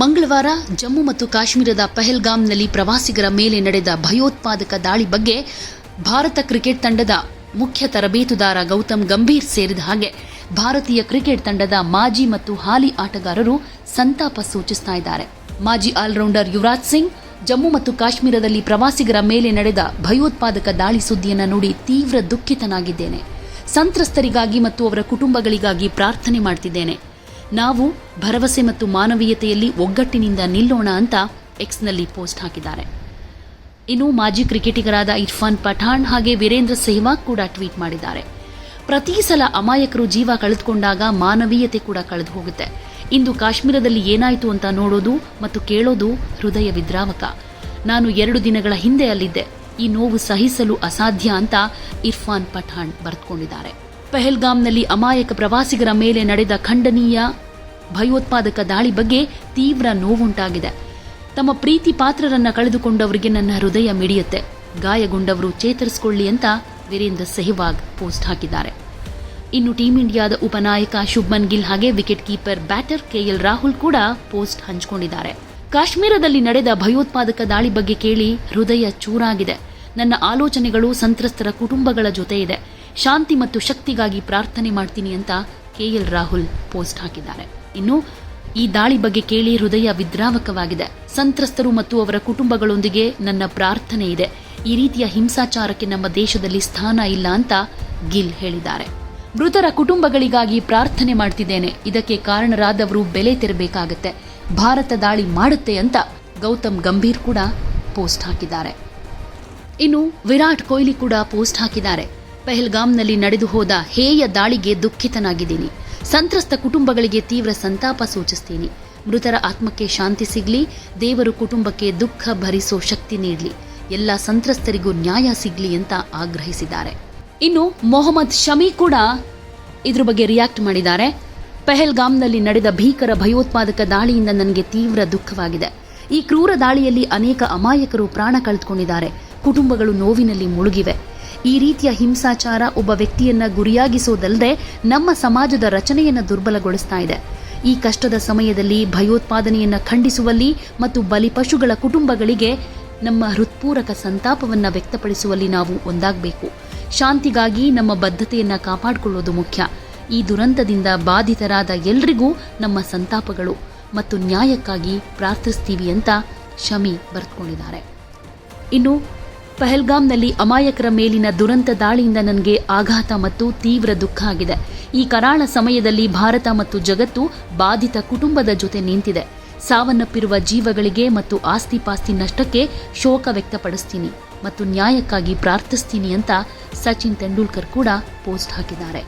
ಮಂಗಳವಾರ ಜಮ್ಮು ಮತ್ತು ಕಾಶ್ಮೀರದ ಪಹಲ್ಗಾಮ್ನಲ್ಲಿ ಪ್ರವಾಸಿಗರ ಮೇಲೆ ನಡೆದ ಭಯೋತ್ಪಾದಕ ದಾಳಿ ಬಗ್ಗೆ ಭಾರತ ಕ್ರಿಕೆಟ್ ತಂಡದ ಮುಖ್ಯ ತರಬೇತುದಾರ ಗೌತಮ್ ಗಂಭೀರ್ ಸೇರಿದ ಹಾಗೆ ಭಾರತೀಯ ಕ್ರಿಕೆಟ್ ತಂಡದ ಮಾಜಿ ಮತ್ತು ಹಾಲಿ ಆಟಗಾರರು ಸಂತಾಪ ಸೂಚಿಸ್ತಾ ಇದ್ದಾರೆ. ಮಾಜಿ ಆಲ್ರೌಂಡರ್ ಯುವರಾಜ್ ಸಿಂಗ್, ಜಮ್ಮು ಮತ್ತು ಕಾಶ್ಮೀರದಲ್ಲಿ ಪ್ರವಾಸಿಗರ ಮೇಲೆ ನಡೆದ ಭಯೋತ್ಪಾದಕ ದಾಳಿ ಸುದ್ದಿಯನ್ನು ನೋಡಿ ತೀವ್ರ ದುಃಖಿತನಾಗಿದ್ದೇನೆ. ಸಂತ್ರಸ್ತರಿಗಾಗಿ ಮತ್ತು ಅವರ ಕುಟುಂಬಗಳಿಗಾಗಿ ಪ್ರಾರ್ಥನೆ ಮಾಡ್ತಿದ್ದೇನೆ. ನಾವು ಭರವಸೆ ಮತ್ತು ಮಾನವೀಯತೆಯಲ್ಲಿ ಒಗ್ಗಟ್ಟಿನಿಂದ ನಿಲ್ಲೋಣ ಅಂತ ಎಕ್ಸ್ನಲ್ಲಿ ಪೋಸ್ಟ್ ಹಾಕಿದ್ದಾರೆ. ಇನ್ನು ಮಾಜಿ ಕ್ರಿಕೆಟಿಗರಾದ ಇರ್ಫಾನ್ ಪಠಾಣ್ ಹಾಗೆ ವೀರೇಂದ್ರ ಸೆಹ್ವಾಗ್ ಕೂಡ ಟ್ವೀಟ್ ಮಾಡಿದ್ದಾರೆ. ಪ್ರತಿ ಸಲ ಅಮಾಯಕರು ಜೀವ ಕಳೆದುಕೊಂಡಾಗ ಮಾನವೀಯತೆ ಕೂಡ ಕಳೆದು ಹೋಗುತ್ತೆ. ಇಂದು ಕಾಶ್ಮೀರದಲ್ಲಿ ಏನಾಯಿತು ಅಂತ ನೋಡೋದು ಮತ್ತು ಕೇಳೋದು ಹೃದಯ ವಿದ್ರಾವಕ. ನಾನು ಎರಡು ದಿನಗಳ ಹಿಂದೆ ಅಲ್ಲಿದ್ದೆ. ಈ ನೋವು ಸಹಿಸಲು ಅಸಾಧ್ಯ ಅಂತ ಇರ್ಫಾನ್ ಪಠಾಣ್ ಬರೆದುಕೊಂಡಿದ್ದಾರೆ ಪಹಲ್ಗಾಮ್ನಲ್ಲಿ ಅಮಾಯಕ ಪ್ರವಾಸಿಗರ ಮೇಲೆ ನಡೆದ ಖಂಡನೀಯ ಭಯೋತ್ಪಾದಕ ದಾಳಿ ಬಗ್ಗೆ ತೀವ್ರ ನೋವುಂಟಾಗಿದೆ. ತಮ್ಮ ಪ್ರೀತಿ ಪಾತ್ರರನ್ನ ಕಳೆದುಕೊಂಡವರಿಗೆ ನನ್ನ ಹೃದಯ ಮಿಡಿಯುತ್ತೆ. ಗಾಯಗೊಂಡವರು ಚೇತರಿಸಿಕೊಳ್ಳಿ ಅಂತ ವೀರೇಂದ್ರ ಸೆಹ್ವಾಗ್ ಪೋಸ್ಟ್ ಹಾಕಿದ್ದಾರೆ. ಇನ್ನು ಟೀಂ ಇಂಡಿಯಾದ ಉಪನಾಯಕ ಶುಭ್ಮನ್ ಗಿಲ್ ಹಾಗೆ wicket keeper, batter KL Rahul ಕೂಡ ಪೋಸ್ಟ್ ಹಂಚಿಕೊಂಡಿದ್ದಾರೆ. ಕಾಶ್ಮೀರದಲ್ಲಿ ನಡೆದ ಭಯೋತ್ಪಾದಕ ದಾಳಿ ಬಗ್ಗೆ ಕೇಳಿ ಹೃದಯ ಚೂರಾಗಿದೆ. ನನ್ನ ಆಲೋಚನೆಗಳು ಸಂತ್ರಸ್ತರ ಕುಟುಂಬಗಳ ಜೊತೆ ಇದೆ ಶಾಂತಿ ಮತ್ತು ಶಕ್ತಿಗಾಗಿ ಪ್ರಾರ್ಥನೆ ಮಾಡ್ತೀನಿ ಅಂತ ಕೆಎಲ್ ರಾಹುಲ್ ಪೋಸ್ಟ್ ಹಾಕಿದ್ದಾರೆ. ಇನ್ನು ಈ ದಾಳಿ ಬಗ್ಗೆ ಕೇಳಿ ಹೃದಯ ವಿದ್ರಾವಕವಾಗಿದೆ. ಸಂತ್ರಸ್ತರು ಮತ್ತು ಅವರ ಕುಟುಂಬಗಳೊಂದಿಗೆ ನನ್ನ ಪ್ರಾರ್ಥನೆ ಇದೆ. ಈ ರೀತಿಯ ಹಿಂಸಾಚಾರಕ್ಕೆ ನಮ್ಮ ದೇಶದಲ್ಲಿ ಸ್ಥಾನ ಇಲ್ಲ ಅಂತ ಗಿಲ್ ಹೇಳಿದ್ದಾರೆ. ಮೃತರ ಕುಟುಂಬಗಳಿಗಾಗಿ ಪ್ರಾರ್ಥನೆ ಮಾಡ್ತಿದ್ದೇನೆ. ಇದಕ್ಕೆ ಕಾರಣರಾದವರು ಬೆಲೆ ತೆರಬೇಕಾಗತ್ತೆ. ಭಾರತ ದಾಳಿ ಮಾಡುತ್ತೆ ಅಂತ ಗೌತಮ್ ಗಂಭೀರ್ ಕೂಡ ಪೋಸ್ಟ್ ಹಾಕಿದ್ದಾರೆ. ಇನ್ನು ವಿರಾಟ್ ಕೊಹ್ಲಿ ಕೂಡ ಪೋಸ್ಟ್ ಹಾಕಿದ್ದಾರೆ. ಪಹಲ್ಗಾಮ್ನಲ್ಲಿ ನಡೆದು ಹೋದ ಹೇಯ ದಾಳಿಗೆ ದುಃಖಿತನಾಗಿದ್ದೀನಿ. ಸಂತ್ರಸ್ತ ಕುಟುಂಬಗಳಿಗೆ ತೀವ್ರ ಸಂತಾಪ ಸೂಚಿಸ್ತೀನಿ. ಮೃತರ ಆತ್ಮಕ್ಕೆ ಶಾಂತಿ ಸಿಗಲಿ, ದೇವರು ಕುಟುಂಬಕ್ಕೆ ದುಃಖ ಭರಿಸೋ ಶಕ್ತಿ ನೀಡಲಿ. ಎಲ್ಲ ಸಂತ್ರಸ್ತರಿಗೂ ನ್ಯಾಯ ಸಿಗಲಿ ಅಂತ ಆಗ್ರಹಿಸಿದ್ದಾರೆ. ಇನ್ನು ಮೊಹಮ್ಮದ್ ಶಮಿ ಕೂಡ ಇದ್ರ ಬಗ್ಗೆ ರಿಯಾಕ್ಟ್ ಮಾಡಿದ್ದಾರೆ. ಪೆಹಲ್ಗಾಮ್ನಲ್ಲಿ ನಡೆದ ಭೀಕರ ಭಯೋತ್ಪಾದಕ ದಾಳಿಯಿಂದ ನನಗೆ ತೀವ್ರ ದುಃಖವಾಗಿದೆ. ಈ ಕ್ರೂರ ದಾಳಿಯಲ್ಲಿ ಅನೇಕ ಅಮಾಯಕರು ಪ್ರಾಣ ಕಳೆದುಕೊಂಡಿದ್ದಾರೆ. ಕುಟುಂಬಗಳು ನೋವಿನಲ್ಲಿ ಮುಳುಗಿವೆ. ಈ ರೀತಿಯ ಹಿಂಸಾಚಾರ ಒಬ್ಬ ವ್ಯಕ್ತಿಯನ್ನ ಗುರಿಯಾಗಿಸೋದಲ್ಲದೆ ನಮ್ಮ ಸಮಾಜದ ರಚನೆಯನ್ನು ದುರ್ಬಲಗೊಳಿಸ್ತಾ ಇದೆ. ಈ ಕಷ್ಟದ ಸಮಯದಲ್ಲಿ ಭಯೋತ್ಪಾದನೆಯನ್ನು ಖಂಡಿಸುವಲ್ಲಿ ಮತ್ತು ಬಲಿಪಶುಗಳ ಕುಟುಂಬಗಳಿಗೆ ನಮ್ಮ ಹೃತ್ಪೂರಕ ಸಂತಾಪವನ್ನ ವ್ಯಕ್ತಪಡಿಸುವಲ್ಲಿ ನಾವು ಒಂದಾಗಬೇಕು. ಶಾಂತಿಗಾಗಿ ನಮ್ಮ ಬದ್ಧತೆಯನ್ನು ಕಾಪಾಡಿಕೊಳ್ಳೋದು ಮುಖ್ಯ. ಈ ದುರಂತದಿಂದ ಬಾಧಿತರಾದ ಎಲ್ರಿಗೂ ನಮ್ಮ ಸಂತಾಪಗಳು ಮತ್ತು ನ್ಯಾಯಕ್ಕಾಗಿ ಪ್ರಾರ್ಥಿಸ್ತೀವಿ ಅಂತ ಶಮಿ ಬರೆದುಕೊಂಡಿದ್ದಾರೆ ಇನ್ನು ಪಹಲ್ಗಾಮ್ನಲ್ಲಿ ಅಮಾಯಕರ ಮೇಲಿನ ದುರಂತ ದಾಳಿಯಿಂದ ನನಗೆ ಆಘಾತ ಮತ್ತು ತೀವ್ರ ದುಃಖ ಆಗಿದೆ. ಈ ಕರಾಳ ಸಮಯದಲ್ಲಿ ಭಾರತ ಮತ್ತು ಜಗತ್ತು ಬಾಧಿತ ಕುಟುಂಬದ ಜೊತೆ ನಿಂತಿದೆ. ಸಾವನ್ನಪ್ಪಿರುವ ಜೀವಗಳಿಗೆ ಮತ್ತು ಆಸ್ತಿಪಾಸ್ತಿ ನಷ್ಟಕ್ಕೆ ಶೋಕ ವ್ಯಕ್ತಪಡಿಸ್ತೀನಿ ಮತ್ತು ನ್ಯಾಯಕ್ಕಾಗಿ ಪ್ರಾರ್ಥಿಸ್ತೀನಿ ಅಂತ ಸಚಿನ್ ತೆಂಡೂಲ್ಕರ್ ಕೂಡ ಪೋಸ್ಟ್ ಹಾಕಿದ್ದಾರೆ.